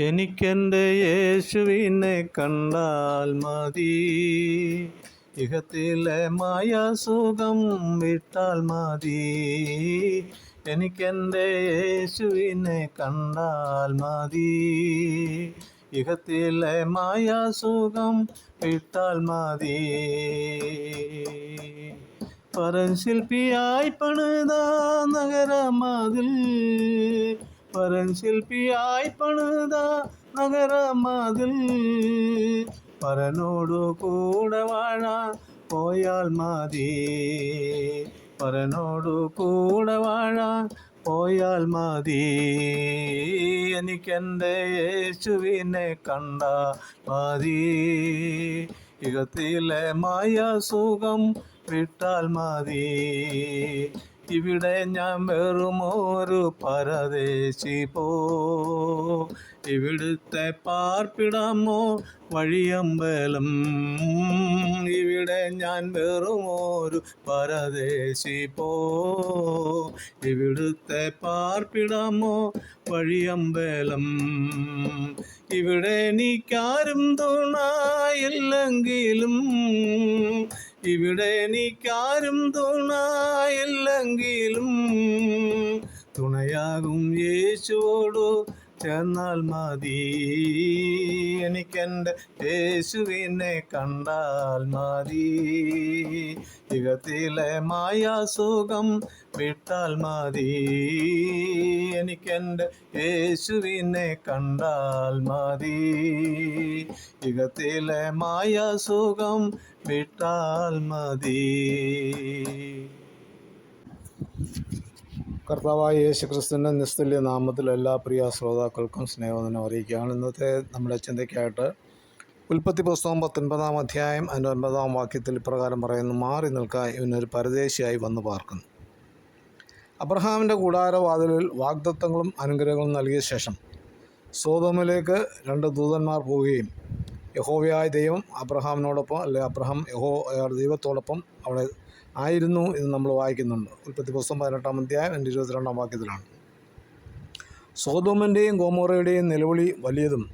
എനിക്കെന്റെ യേശുവിനെ കണ്ടാൽ മതി. ഇഹത്തിലെ മായ സുഖം വിട്ടാൽ മതി. എനിക്കെന്റെ യേശുവിനെ കണ്ടാൽ മതി. ഇഹത്തിലെ മായ സുഖം വിട്ടാൽ മതി. പരൻശില്പിയായി പണിത നഗരമതിൽ പരൻ ശില്പിയായി പണിത നഗരമതിൽ. പരനോടു കൂടെ വാഴാൻ പോയാൽ മതി. പരനോടു കൂടെ വാഴാൻ പോയാൽ മതി. എനിക്കെന്റെ യേശുവിനെ കണ്ട മതി. യുഗത്തിലെ മായ സുഖം വിട്ടാൽ മതി. ഇവിടെ ഞാൻ വെറുമൊരു പരദേശി പോ. ഇവിടുത്തെ പാർപ്പിടമോ വഴിയമ്പലം. ഇവിടെ ഞാൻ വെറുമൊരു പരദേശി പോ. ഇവിടുത്തെ പാർപ്പിടമോ വഴിയമ്പലം. ഇവിടെ എനിക്കാരും തുണയില്ലെങ്കിലും ഇവിടെ എനിക്കാരും തുണയില്ലെങ്കിലും തുണയാകും യേശുവോടു ചേർന്നാൽ മതി. എനിക്കെന്റെ യേശുവിനെ കണ്ടാൽ മതി. യുഗത്തിലെ മായാസുഖം വിട്ടാൽ മതി. എനിക്കെന്റെ യേശുവിനെ കണ്ടാൽ മതി. യുഗത്തിലെ മായാസുഖം വിട്ടാൽ മതി. കർത്താവായ യേശു ക്രിസ്തുവിന്റെ നിസ്തുല്യ നാമത്തിൽ എല്ലാ പ്രിയ ശ്രോതാക്കൾക്കും സ്നേഹവന്ദനം അറിയിക്കുകയാണ്. ഇന്നത്തെ നമ്മുടെ ചിന്തയ്ക്കായിട്ട് ഉൽപ്പത്തി പുസ്തകം പത്തൊൻപതാം അധ്യായം അതിന്റെ ഒൻപതാം വാക്യത്തിൽ ഇപ്രകാരം പറയുന്നു മാറി നിൽക്കാൻ ഇവനൊരു പരദേശിയായി വന്നു പാർക്കുന്നു. അബ്രഹാമിന്റെ കൂടാരവാതിലിൽ വാഗ്ദത്തങ്ങളും അനുഗ്രഹങ്ങളും നൽകിയ ശേഷം സോതോമിലേക്ക് രണ്ട് ദൂതന്മാർ പോവുകയും യഹോവയായ ദൈവം അബ്രഹാമിനോടൊപ്പം അല്ലെ അബ്രഹാം യഹോ ദൈവത്തോടൊപ്പം അവിടെ ആയിരുന്നു ഇത് നമ്മൾ വായിക്കുന്നുണ്ട്. ഉൽപ്പത്തി പുസ്തകം പതിനെട്ടാം അധ്യായം എന്റെ ഇരുപത്തിരണ്ടാം വാക്യത്തിലാണ്. സോതോമന്റെയും ഗോമോറയുടെയും നിലവിളി വലിയതും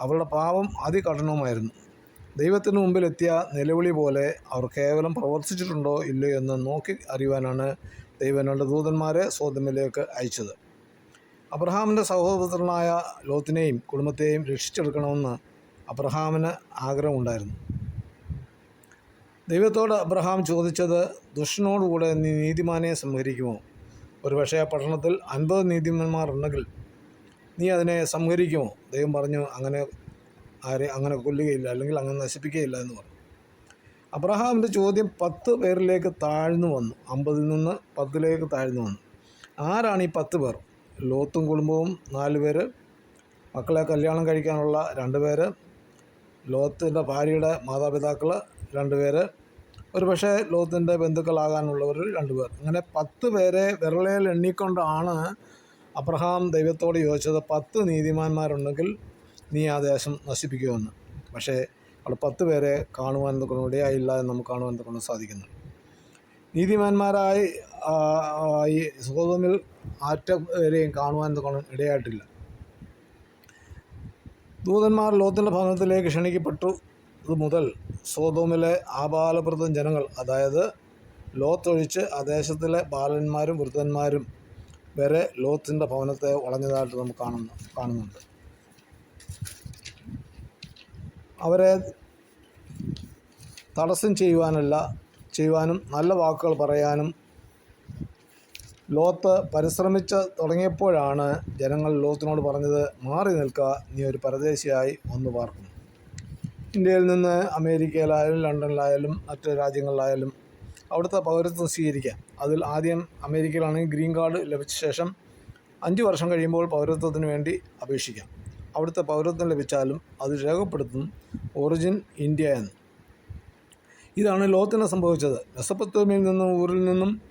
അവരുടെ പാപം അതികഠിനവുമായിരുന്നു. ദൈവത്തിന് മുമ്പിലെത്തിയ നിലവിളി പോലെ അവർ കേവലം പ്രവർത്തിച്ചിട്ടുണ്ടോ ഇല്ലയോ എന്ന് നോക്കി അറിയുവാനാണ് ദൈവനുള്ള ദൂതന്മാരെ സോതമിലേക്ക് അയച്ചത്. അബ്രഹാമിന്റെ സഹോദരനായ ലോത്തിനെയും കുടുംബത്തെയും രക്ഷിച്ചെടുക്കണമെന്ന് അബ്രഹാമിന് ആഗ്രഹമുണ്ടായിരുന്നു. ദൈവത്തോട് അബ്രഹാം ചോദിച്ചത് ദുഷ്ടനോടുകൂടെ നീ നീതിമാനെ സംഹരിക്കുമോ? ഒരുപക്ഷെ ആ പട്ടണത്തിൽ അൻപത് നീതിമാന്മാർ ഉണ്ടെങ്കിൽ നീ അതിനെ സംഹരിക്കുമോ? ദൈവം പറഞ്ഞു അങ്ങനെ ആരെ അങ്ങനെ കൊല്ലുകയില്ല അല്ലെങ്കിൽ അങ്ങനെ നശിപ്പിക്കുകയില്ല എന്ന് പറഞ്ഞു. അബ്രഹാമിന്റെ ചോദ്യം പത്ത് പേരിലേക്ക് താഴ്ന്നു വന്നു. അമ്പതിൽ നിന്ന് പത്തിലേക്ക് താഴ്ന്നു വന്നു. ആരാണ് ഈ പത്ത് പേർ? ലോത്തും കുടുംബവും നാല് പേര്. മക്കളെ കല്യാണം കഴിക്കാനുള്ള രണ്ട് പേര്. ലോത്തിന്റെ ഭാര്യയുടെ മാതാപിതാക്കൾ രണ്ട് പേര് ഒരു പക്ഷേ ലോത്തിന്റെ ബന്ധുക്കളാകാനുള്ളവർ രണ്ട് പേർ അങ്ങനെ പത്ത് പേരെ വിരളയിൽ എണ്ണിക്കൊണ്ടാണ് അബ്രഹാം ദൈവത്തോട് ചോദിച്ചത് പത്ത് നീതിമാന്മാരുണ്ടെങ്കിൽ നീ ആ ദേശം നശിപ്പിക്കുമെന്ന്. പക്ഷേ അവിടെ പത്ത് പേരെ കാണുവാൻ എന്തൊക്കെ ഇടയായില്ല എന്ന് നമുക്ക് കാണുവാൻ എന്തൊക്കെ സാധിക്കുന്നു. നീതിമാന്മാരായി ഈ സോതമിൽ ആറ്റ പേരെയും കാണുവാൻ എന്തൊക്കെ ഇടയായിട്ടില്ല. ദൂതന്മാർ ലോത്തിന്റെ ഭവനത്തിലേക്ക് ക്ഷണിക്കപ്പെട്ടു. മുതൽ സോതോമിലെ ആബാലപ്രദം ജനങ്ങൾ അതായത് ലോത്തൊഴിച്ച് ആ ദേശത്തിലെ ബാലന്മാരും വൃദ്ധന്മാരും വരെ ലോത്തിന്റെ ഭവനത്തെ വളഞ്ഞതായിട്ട് നമുക്ക് കാണുന്നു കാണുന്നുണ്ട്. അവരെ തടസ്സം ചെയ്യുവാനല്ല ചെയ്യുവാനും നല്ല വാക്കുകൾ പറയാനും ലോത്ത് പരിശ്രമിച്ച് തുടങ്ങിയപ്പോഴാണ് ജനങ്ങൾ ലോത്തിനോട് പറഞ്ഞത് മാറി നിൽക്കുക നീ ഒരു പരദേശിയായി ഒന്ന് പാർക്കുന്നു. ഇന്ത്യയിൽ നിന്ന് അമേരിക്കയിലായാലും ലണ്ടനിലായാലും മറ്റ് രാജ്യങ്ങളിലായാലും അവിടുത്തെ പൗരത്വം സ്വീകരിക്കാം. അതിൽ ആദ്യം അമേരിക്കയിലാണെങ്കിൽ ഗ്രീൻ കാർഡ് ലഭിച്ച ശേഷം അഞ്ച് വർഷം കഴിയുമ്പോൾ പൗരത്വത്തിന് വേണ്ടി അപേക്ഷിക്കാം. അവിടുത്തെ പൗരത്വം ലഭിച്ചാലും അത് രേഖപ്പെടുത്തും ഒറിജിൻ ഇന്ത്യ എന്ന്. ഇതാണ് ലോത്തിന് സംഭവിച്ചത്. മെസ്സപ്പത്തോമിയിൽ നിന്നും ഊരിൽ നിന്നും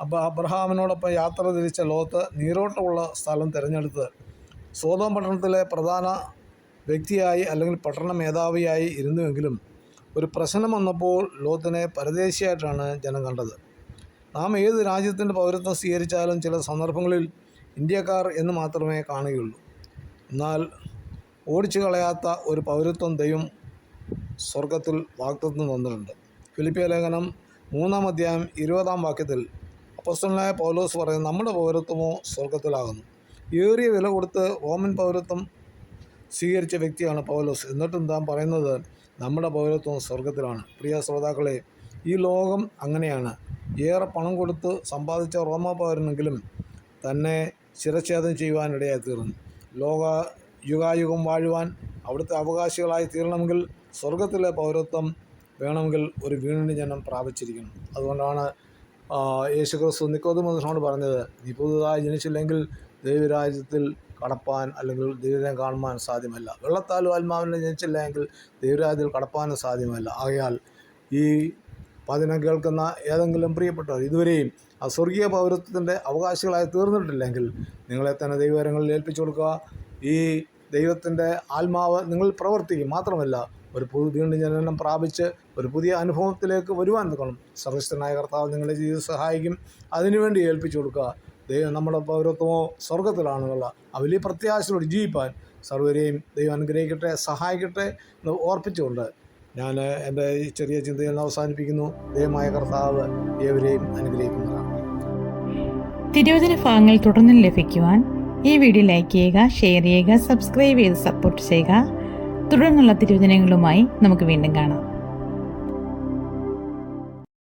അപ്പോൾ അബ്രഹാമിനോടൊപ്പം യാത്ര തിരിച്ച ലോത്ത് നീരോട്ടമുള്ള സ്ഥലം തിരഞ്ഞെടുത്ത് സോതോം പട്ടണത്തിലെ പ്രധാന വ്യക്തിയായി അല്ലെങ്കിൽ പട്ടണ മേധാവിയായി ഇരുന്നുവെങ്കിലും ഒരു പ്രശ്നം വന്നപ്പോൾ ലോത്തിനെ പരദേശിയായിട്ടാണ് ജനം കണ്ടത്. നാം ഏത് രാജ്യത്തിന്റെ പൗരത്വം സ്വീകരിച്ചാലും ചില സന്ദർഭങ്ങളിൽ ഇന്ത്യക്കാർ എന്ന് മാത്രമേ കാണുകയുള്ളൂ. എന്നാൽ ഓടിച്ചു കളയാത്ത ഒരു പൗരത്വം ദൈവം സ്വർഗത്തിൽ വാക്തത്വം തന്നിട്ടുണ്ട്. ഫിലിപ്പിയ ലേഖനം മൂന്നാം അധ്യായം ഇരുപതാം വാക്യത്തിൽ അപ്പസ്റ്റലായ പൗലോസ് പറയുന്നത് നമ്മുടെ പൗരത്വമോ സ്വർഗത്തിലാകുന്നു ഏറിയ വില കൊടുത്ത് റോമൻ പൗരത്വം സ്വീകരിച്ച വ്യക്തിയാണ് പൗലോസ്. എന്നിട്ടും താൻ പറയുന്നത് നമ്മുടെ പൗരത്വം സ്വർഗത്തിലാണ് പ്രിയ ശ്രോതാക്കളെ ഈ ലോകം അങ്ങനെയാണ്. ഏറെ പണം കൊടുത്ത് സമ്പാദിച്ച റോമ പൗരനെങ്കിലും തന്നെ ശിരച്ഛേദം ചെയ്യുവാനിടയായി തീർന്നു ലോക യുഗായുഗം വാഴുവാൻ അവിടുത്തെ അവകാശികളായി തീരണമെങ്കിൽ സ്വർഗത്തിലെ പൗരത്വം വേണമെങ്കിൽ ഒരു വീണ്ടും ജനം പ്രാപിച്ചിരിക്കണം. അതുകൊണ്ടാണ് യേശുക്രിസ്തു യേശു ക്രിസ്തു നിക്കോദമോസിനോട് പറഞ്ഞത് നീ പുതുതായി ജനിച്ചില്ലെങ്കിൽ ദൈവരാജ്യത്തിൽ കടപ്പാൻ അല്ലെങ്കിൽ ദൈവനെ കാണുവാൻ സാധ്യമല്ല. വെള്ളത്താലും ആത്മാവിനെ ജനിച്ചില്ല എങ്കിൽ ദൈവരാജ്യത്തിൽ കടപ്പാനും സാധ്യമല്ല. ആകയാൽ ഈ പതിനം കേൾക്കുന്ന ഏതെങ്കിലും പ്രിയപ്പെട്ടവർ ഇതുവരെയും ആ സ്വർഗീയ പൗരത്വത്തിന്റെ അവകാശികളായി തീർന്നിട്ടില്ലെങ്കിൽ നിങ്ങളെ തന്നെ ദൈവകരങ്ങളിൽ ഏൽപ്പിച്ചു കൊടുക്കുക. ഈ ദൈവത്തിന്റെ ആത്മാവ് നിങ്ങൾ പ്രവർത്തിക്കും. മാത്രമല്ല ഒരു പുതു വീണ്ടും ജനനം പ്രാപിച്ച് ഒരു പുതിയ അനുഭവത്തിലേക്ക് വരുവാൻ നിൽക്കണം. സർവശ്വനായ കർത്താവ് നിങ്ങളെ ജീവിതം സഹായിക്കും. അതിനുവേണ്ടി ഏൽപ്പിച്ചു കൊടുക്കുക. ദൈവം നമ്മുടെ പൗരത്വമോ സ്വർഗത്തിലാണെന്നുള്ള ആ വലിയ പ്രത്യാശയോട് ജീവിപ്പാൻ സർവരെയും ദൈവം അനുഗ്രഹിക്കട്ടെ സഹായിക്കട്ടെ എന്ന് ഓർപ്പിച്ചുകൊണ്ട് ഞാൻ എന്റെ ഈ ചെറിയ ചിന്തയിൽ അവസാനിപ്പിക്കുന്നു. ദൈവമായ കർത്താവ് ഏവരെയും അനുഗ്രഹിക്കുന്നതാണ് തിരുവചന ഭാഗങ്ങൾ തുടർന്നും ലഭിക്കുവാൻ ഈ വീഡിയോ ലൈക്ക് ചെയ്യുക ഷെയർ ചെയ്യുക സബ്സ്ക്രൈബ് ചെയ്ത് സപ്പോർട്ട് ചെയ്യുക. തുടർന്നുള്ള തിരുവചനങ്ങളുമായി നമുക്ക് വീണ്ടും കാണാം.